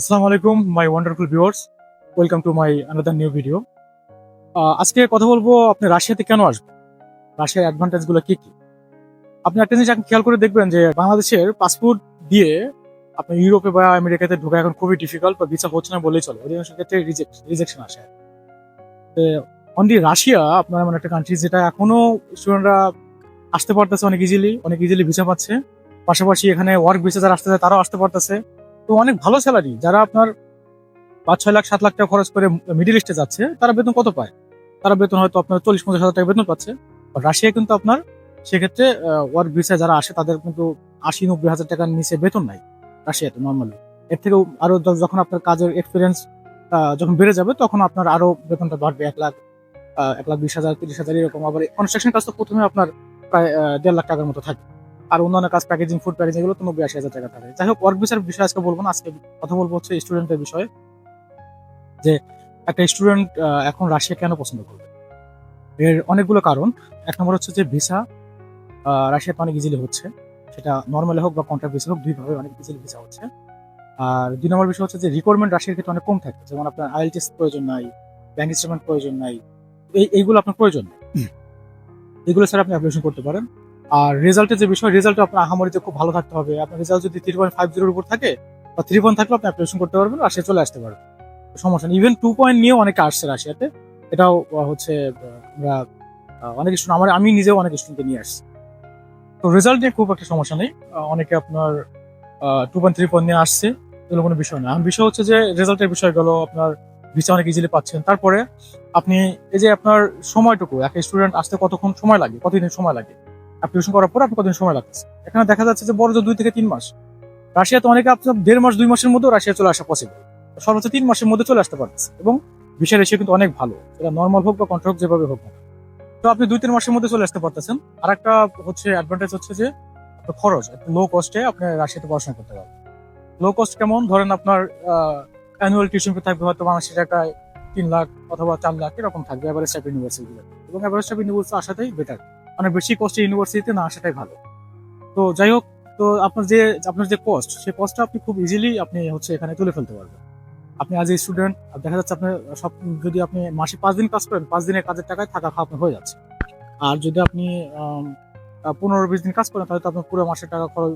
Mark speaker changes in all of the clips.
Speaker 1: আসসালামু আলাইকুম my wonderful viewers welcome to my another new video আজকে কথা বলব আপনি রাশিয়াতে কেন আসবেন? রাশিয়ার অ্যাডভান্টেজগুলো কি কি? আপনি একটা জিনিস এখন খেয়াল করে দেখবেন যে বাংলাদেশের পাসপোর্ট দিয়ে আপনি ইউরোপে বা আমেরিকাতে ঢোকা এখন খুবই ডিফিকাল্ট বা ভিসা হচ্ছে না বলেই চলে। অধিকাংশ ক্ষেত্রে রিজেকশন আসে। অনলি রাশিয়া আপনার এমন একটা কান্ট্রি যেটা এখনও স্টুডেন্টরা আসতে পারতেছে অনেক ইজিলি অনেক ইজিলি ভিসা পাচ্ছে। পাশাপাশি এখানে ওয়ার্ক ভিসা যারা আসতেছে তারাও আসতে পারতেছে। তো অনেক ভালো স্যালারি যারা আপনার পাঁচ, ছয় লাখ, সাত লাখ টাকা খরচ করে মিডিল ইস্টে যাচ্ছে, তারা বেতন কত পায়? তারা বেতন হয়তো আপনার চল্লিশ, পঞ্চাশ হাজার টাকা বেতন পাচ্ছে। রাশিয়া কিন্তু আপনার সেক্ষেত্রে ওয়ার্ক ভিসা যারা আসে, তাদের কিন্তু আশি, নব্বই হাজার টাকার নিচে বেতন নাই রাশিয়াতে নর্মালি এর থেকে আরও যখন আপনার কাজের এক্সপিরিয়েন্স যখন বেড়ে যাবে, তখন আপনার আরও বেতনটা বাড়বে। এক লাখ এক লাখ বিশ হাজার, তিরিশ হাজার এরকম। আবার কনস্ট্রাকশন কাজ তো প্রথমে আপনার প্রায় দেড় লাখ টাকার মতো থাকে। আর অন্যান্য কাজ প্যাকেজিং ফুড প্যাকেজিং এগুলো তো নব্বই আশি হাজার টাকা থাকে। যাই হোক ওয়ার্ক ভিসার বিষয়ে আজকে বলব না আজকে কথা বলব হচ্ছে স্টুডেন্টের বিষয়ে যে একটা স্টুডেন্ট এখন রাশিয়া কেন পছন্দ করবে? এর অনেকগুলো কারণ। এক নম্বর হচ্ছে যে ভিসা রাশিয়াতে অনেক ইজিলি হচ্ছে। সেটা নর্মালি হোক বা কন্ট্রাক্ট ভিসা হোক দুইভাবে অনেক ইজিলি ভিসা হচ্ছে। আর দুই নম্বর বিষয় হচ্ছে যে রিকোয়ারমেন্ট রাশিয়ার ক্ষেত্রে অনেক কম থাকে। যেমন আপনার আইএলটিএস প্রয়োজন নাই ব্যাংক স্টেটমেন্ট প্রয়োজন নাই এই এইগুলো আপনার প্রয়োজন নেই। এগুলো ছাড়া আপনি অ্যাপ্লিকেশন করতে পারেন। আর রেজাল্টের যে বিষয় রেজাল্ট আপনার আহামরিতে খুব ভালো থাকতে হবে। আপনার রেজাল্ট যদি থ্রি পয়েন্ট ফাইভ জিরোর উপর থাকে, বা থ্রি পয়েন্ট থাকলে আপনি অ্যাপ্লিকেশন করতে পারবেন আর সে চলে আসতে পারবেন সমস্যা নেই। ইভেন টু পয়েন্ট নিয়েও অনেকে আসছে রাশিয়াতে। এটাও হচ্ছে, আমরা অনেক স্টুডেন্ট আমার, আমি নিজেও অনেক স্টুডেন্টকে নিয়ে আসছি। তো রেজাল্ট নিয়ে খুব একটা সমস্যা নেই। অনেকে আপনার টু পয়েন্ট থ্রি পয়েন্ট নিয়ে আসছে। এগুলো কোনো বিষয় না। এখন বিষয় হচ্ছে যে রেজাল্টের বিষয় গেল, আপনার ভিসা অনেক ইজিলি পাচ্ছেন। তারপরে আপনি, এই যে আপনার সময়টুকু একটা স্টুডেন্ট আসতে কতক্ষণ সময় লাগে কতদিন সময় লাগে? অ্যাপ্লিকেশন করার পর আপনি কতদিন সময় লাগতেছে? এখানে দেখা যাচ্ছে যে বড় দুই থেকে তিন মাস। রাশিয়াতে অনেকে আপনার দেড় মাস, দুই মাসের মধ্যেও রাশিয়া চলে আসা পসিবল সর্বোচ্চ তিন মাসের মধ্যে চলে আসতে পারতেছে এবং ভিসা রেশিও কিন্তু অনেক ভালো। এটা নর্মাল হোক বা কন্ট্রাক্ট যেভাবে হোক না তো আপনি দুই, তিন মাসের মধ্যে চলে আসতে পারতেছেন। আর একটা হচ্ছে অ্যাডভান্টেজ হচ্ছে যে খরচ লো কস্টে আপনি রাশিয়াতে পড়াশোনা করতে পারবেন। লো কস্ট কেমন? ধরেন আপনার অ্যানুয়াল টিউশন ফি থাকবে হয়তো বাংলাদেশের টাকায় তিন লাখ অথবা চার লাখ, এরকম থাকবে এভারেজ টাইপ ইউনিভার্সিটিগুলো এবং এভারেজ টাইপ ইউনিভার্সিটি আসাতেই বেটার মানে বেশি কস্টে ইউনিভার্সিটিতে না আসাটাই ভালো। তো যাই হোক, তো আপনার যে আপনার যে কস্ট সেই কস্টটা আপনি খুব ইজিলি আপনি হচ্ছে এখানে তুলে ফেলতে পারবেন। আপনি আজ স্টুডেন্ট দেখা যাচ্ছে আপনার সব, যদি আপনি মাসে পাঁচ দিন কাজ করেন, পাঁচ দিনের কাজের টাকায় থাকা খাওয়া আপনার হয়ে যাচ্ছে। আর যদি আপনি পনেরো বিশ দিন কাজ করেন, তাহলে তো আপনার পুরো মাসের টাকা খরচ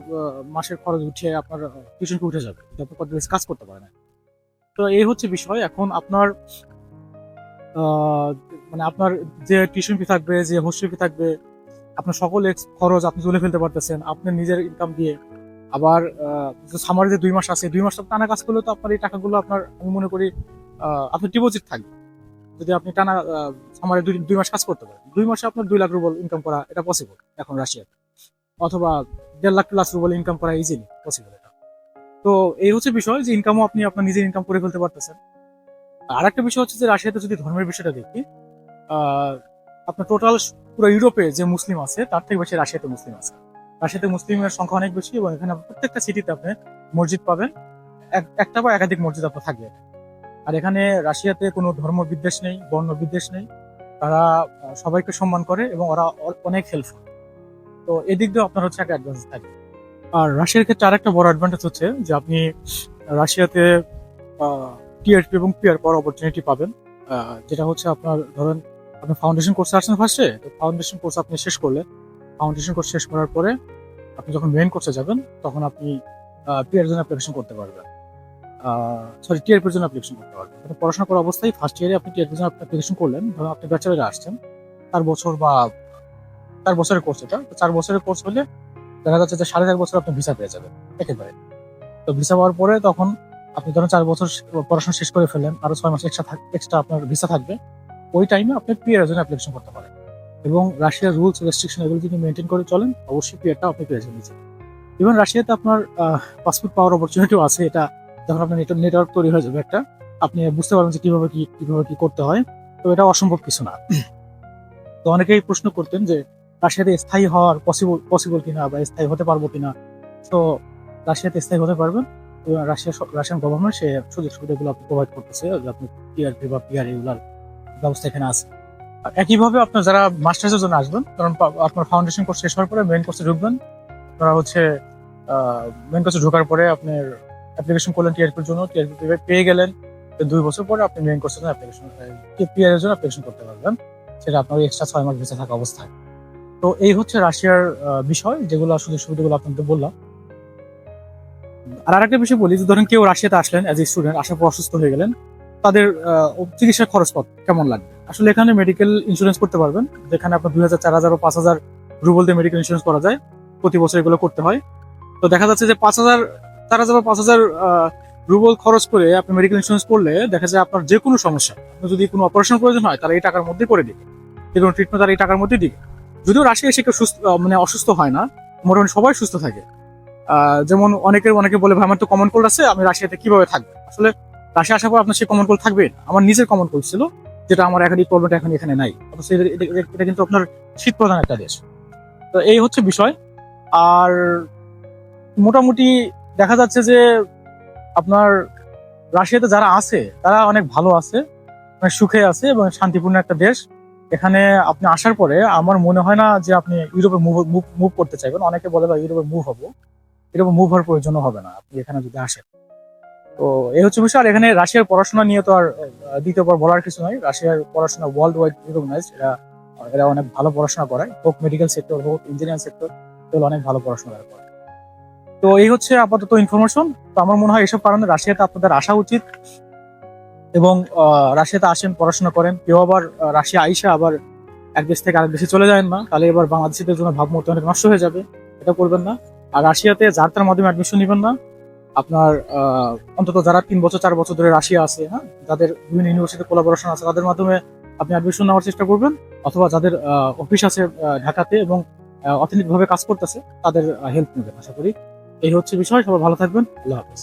Speaker 1: মাসের খরচ উঠে আপনার টিউশন উঠে যাবে। আপনি কত কাজ করতে পারেন। তো এই হচ্ছে বিষয়। এখন আপনার মানে আপনার যে টিউশন ফি থাকবে, যে হোস্টেল ফি থাকবে আপনার সকল খরচ আপনি তুলে ফেলতে পারতেছেন আপনার নিজের ইনকাম দিয়ে। আবার সামারে যে দুই মাস আছে, দুই মাস টানা কাজ করলে তো আপনার এই টাকাগুলো আপনার, আমি মনে করি আপনার ডিপোজিট থাকবে। যদি আপনি টানা সামারে দুই দুই মাস কাজ করতে পারেন, দুই মাসে আপনার দুই লাখ রুবল ইনকাম করা এটা পসিবল এখন রাশিয়াতে। অথবা দেড় লাখ প্লাস রুবল ইনকাম করা ইজিলি পসিবল এটা। তো এই হচ্ছে বিষয় যে ইনকামও আপনি আপনার নিজের ইনকাম করে ফেলতে পারতেছেন। আর একটা বিষয় হচ্ছে যে রাশিয়াতে যদি ধর্মের বিষয়টা দেখি আপনার টোটাল পুরো ইউরোপে যে মুসলিম আছে, তার থেকে বেশি রাশিয়াতে মুসলিম আছে। রাশিয়াতে মুসলিমের সংখ্যা অনেক বেশি এবং এখানে প্রত্যেকটা সিটিতে আপনি মসজিদ পাবেন। এক- একটা বা একাধিক মসজিদ আপনার থাকবে। আর এখানে রাশিয়াতে কোনো ধর্ম বিদ্বেষ নেই, বর্ণ বিদ্বেষ নেই। তারা সবাইকে সম্মান করে এবং ওরা অনেক হেল্পফুল তো এদিক দিয়ে আপনার হচ্ছে একটা অ্যাডভান্টেজ থাকে। আর রাশিয়ার ক্ষেত্রে আরেকটা বড় অ্যাডভান্টেজ হচ্ছে যে আপনি রাশিয়াতে টিআরপি এবং পিয়ার পাওয়ার অপরচুনিটি পাবেন। যেটা হচ্ছে আপনার ধরেন আপনি ফাউন্ডেশন কোর্সে আসছেন ফার্স্টে তো ফাউন্ডেশন কোর্স আপনি শেষ করলে ফাউন্ডেশন কোর্স শেষ করার পরে আপনি যখন মেন কোর্সে যাবেন, তখন আপনি পিয়ার জন্য অ্যাপ্লিকেশন করতে পারবেন। সরি টিআরপির জন্য অ্যাপ্লিকেশন করতে পারবেন। আপনি পড়াশোনা করা অবস্থায় ফার্স্ট ইয়ারে আপনি টিআরপির জন্য অ্যাপ্লিকেশন করলেন, ধরুন আপনি ব্যাচেলারে আসছেন, চার বছর বা চার বছরের কোর্স এটা, তো চার বছরের কোর্স হলে দেখা যাচ্ছে যে সাড়ে চার বছর আপনি ভিসা পেয়ে যাবেন, একেবারে। তো ভিসা পাওয়ার পরে তখন আপনি ধরুন চার বছর পড়াশোনা শেষ করে ফেলেন আরও ছয় মাস এক্সট্রা এক্সট্রা আপনার ভিসা থাকবে ওই টাইমে আপনি পিয়ারের জন্য অ্যাপ্লিকেশন করতে পারেন এবং রাশিয়ার রুলস রেস্ট্রিকশন এগুলো যদি মেনটেন করে চলেন, অবশ্যই পিয়ারটা আপনি পেয়ে যাবেন ইভেন রাশিয়াতে আপনার পাসপোর্ট পাওয়ার অপরচুনিটিও আছে এটা। যখন আপনার নেটওয়ার্ক তৈরি হয়ে যাবে একটা, আপনি বুঝতে পারবেন যে কীভাবে কি কীভাবে কি করতে হয়। তো এটা অসম্ভব কিছু না। তো অনেকেই প্রশ্ন করতেন যে, রাশিয়াতে স্থায়ী হওয়ার পসিবল পসিবল কিনা বা স্থায়ী হতে পারব কিনা? তো রাশিয়াতে স্থায়ী হতে পারবেন। রাশিয়া রাশিয়ান গভর্নমেন্ট সে সুযোগ সুবিধাগুলো আপনি প্রোভাইড করতেছে আপনি টিআরপি বা পিআর এগুলার ব্যবস্থা এখানে আছে। একইভাবে আপনার যারা মাস্টার্সের জন্য আসবেন, কারণ আপনার ফাউন্ডেশন কোর্স শেষ হওয়ার পরে মেইন কোর্সে ঢুকবেন আপনারা হচ্ছে মেইন কোর্সে ঢোকার পরে আপনার অ্যাপ্লিকেশন করলেন টিআরপির জন্য টিআরপি পেয়ে গেলেন দুই বছর পরে আপনি মেইন কোর্সের জন্য অ্যাপ্লিকেশন পিআর এর জন্য অ্যাপ্লিকেশন করতে পারবেন। সেটা আপনার এক্সট্রা ছয় মাস ভিসা থাকা অবস্থায়। তো এই হচ্ছে রাশিয়ার বিষয়, যেগুলো সুযোগ সুবিধাগুলো আপনাদের বললাম। আর আরেকটা বিষয় বলি, যে ধরেন কেউ রাশিয়াতে আসলেন অ্যাজ এ স্টুডেন্ট আসার পর অসুস্থ হয়ে গেলেন তাদের চিকিৎসার খরচ কত? কেমন লাগবে আসলে এখানে মেডিকেল ইন্স্যুরেন্স করতে পারবেন, যেখানে আপনার দুই হাজার, চার হাজার ও পাঁচ হাজার রুবল দিয়ে মেডিকেল ইন্স্যুরেন্স করা যায়। প্রতি বছর এগুলো করতে হয়। তো দেখা যাচ্ছে যে পাঁচ হাজার, চার হাজার বা পাঁচ হাজার রুবল খরচ করে আপনি মেডিকেল ইন্স্যুরেন্স করলে দেখা যায় আপনার যে কোনো সমস্যা আপনার যদি কোনো অপারেশন প্রয়োজন হয়, তাহলে এই টাকার মধ্যে করে দিবে। যে কোনো ট্রিটমেন্ট তারা এই টাকার মধ্যে দিবে। যদিও রাশিয়া এসে কেউ সুস্থ মানে অসুস্থ হয় না, মোটামুটি সবাই সুস্থ থাকে। যেমন অনেকের, অনেকে বলে, ভাই, আমার তো কমন কোল্ড আছে, আমি রাশিয়াতে কীভাবে থাকব? আসলে রাশিয়া আসার পর আপনার সেই কমন কোল্ড থাকবে। আমার নিজের কমন কোল্ড ছিল, যেটা আমার এই প্রবলেমটা এখন এখানে নাই। এটা- কিন্তু আপনার শীত প্রধান একটা দেশ। তো এই হচ্ছে বিষয়। আর মোটামুটি দেখা যাচ্ছে যে আপনার রাশিয়াতে যারা আছে, তারা অনেক ভালো আছে অনেক সুখে আছে এবং শান্তিপূর্ণ একটা দেশ। এখানে আপনি আসার পরে আমার মনে হয় না যে আপনি ইউরোপে মুভ মুভ করতে চাইবেন। অনেকে বলে বা ইউরোপে মুভ হব। ইউরোপে মুভ হওয়ার প্রয়োজন হবে না। আপনি এখানে যদি আসেন। তো এই হচ্ছে বিষয়। আর এখানে রাশিয়ার পড়াশোনা নিয়ে তো আর দ্বিতীয়বার বলার কিছু নয় রাশিয়ার পড়াশোনা ওয়ার্ল্ড ওয়াইড রিকগনাইজড এরা এরা অনেক ভালো পড়াশোনা করে হোক মেডিকেল সেক্টর হোক ইঞ্জিনিয়ারিং সেক্টর এগুলো অনেক ভালো পড়াশোনা করে তো এই হচ্ছে আপাতত ইনফরমেশন তো আমার মনে হয় এসব কারণে রাশিয়াতে আপনাদের আসা উচিত। এবং রাশিয়াতে আসেন, পড়াশোনা করেন। কেউ আবার রাশিয়া আইসা আবার এক দেশ থেকে আরেক দেশে চলে যায় না। তাহলে এবার বাংলাদেশিদের জন্য ভাবমূর্তি অনেক নষ্ট হয়ে যাবে। এটা করবেন না। আর রাশিয়াতে যার তার মাধ্যমে অ্যাডমিশন নেবেন না। আপনার অন্তত যারা তিন বছর, চার বছর ধরে রাশিয়া আছে হ্যাঁ যাদের বিভিন্ন ইউনিভার্সিটি কোলাবোরেশন আছে, তাদের মাধ্যমে আপনি অ্যাডমিশন নেওয়ার চেষ্টা করবেন, অথবা যাদের অফিস আছে ঢাকাতে এবং অর্থনৈতিকভাবে ভাবে কাজ করতেছে, তাদের হেল্প নেবেন, আশা করি। এই হচ্ছে বিষয়, সবাই ভালো থাকবেন, আল্লাহ হাফেজ।